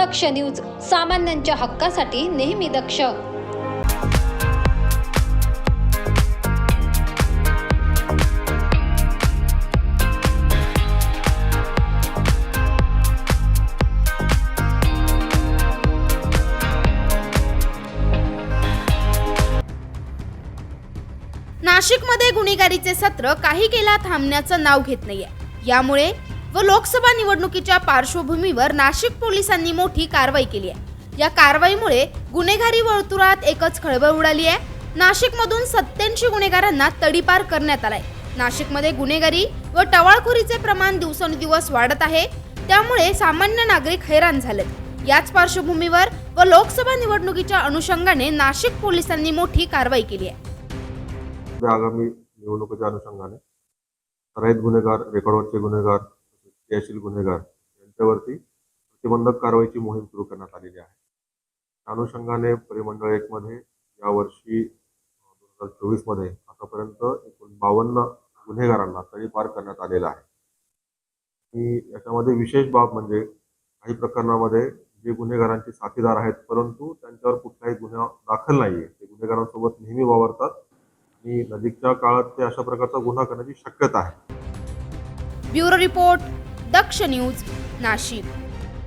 दक्ष news सामान्यांच्या हक्कासाठी नेहमी दक्ष. नाशिकमध्ये गुन्हेगारीचे सत्र काही केला थांबण्याचं नाव घेत नाहीये. यामुळे व लोकसभा निवडणुकीच्या पार्श्वभूमीवर नाशिक पोलिसांनी मोठी कारवाई केली आहे. या कारवाईमुळे गुन्हेगारी वर्तुळात एकच खळबळ उडाली आहे. नाशिकमधून सत्याऐंशी गुन्हेगारांना तडीपार करण्यात आलाय. नाशिकमध्ये गुन्हेगारी व टवाळखोरीचे प्रमाण दिवसेंदिवस वाढत आहे. त्यामुळे सामान्य नागरिक हैराण झालेत याच पार्श्वभूमीवर व लोकसभा निवडणुकीच्या अनुषंगाने नाशिक पोलिसांनी मोठी कारवाई केली आहे. आगामी निवडणुकीच्या अनुषंगाने गुन्हेगार रेकॉर्डवरचे गुन्हेगार क्रियाशील गुन्हेगार यांच्यावरती प्रतिबंधक कारवाईची मोहीम सुरू करण्यात आलेली आहे. त्या अनुषंगाने परिमंडळ एकमध्ये यावर्षी दोन हजार चोवीसमध्ये आतापर्यंत एकूण बावन्न गुन्हेगारांना तडीपार करण्यात आलेला आहे. आणि याच्यामध्ये विशेष बाब म्हणजे काही प्रकरणामध्ये जे गुन्हेगारांचे साथीदार आहेत परंतु त्यांच्यावर कुठलाही गुन्हा दाखल नाही आहे ते गुन्हेगारांसोबत नेहमी वावरतात आणि नजीकच्या काळात ते अशा प्रकारचा गुन्हा करण्याची शक्यता आहे. Bureau report. Daksh news Nashik.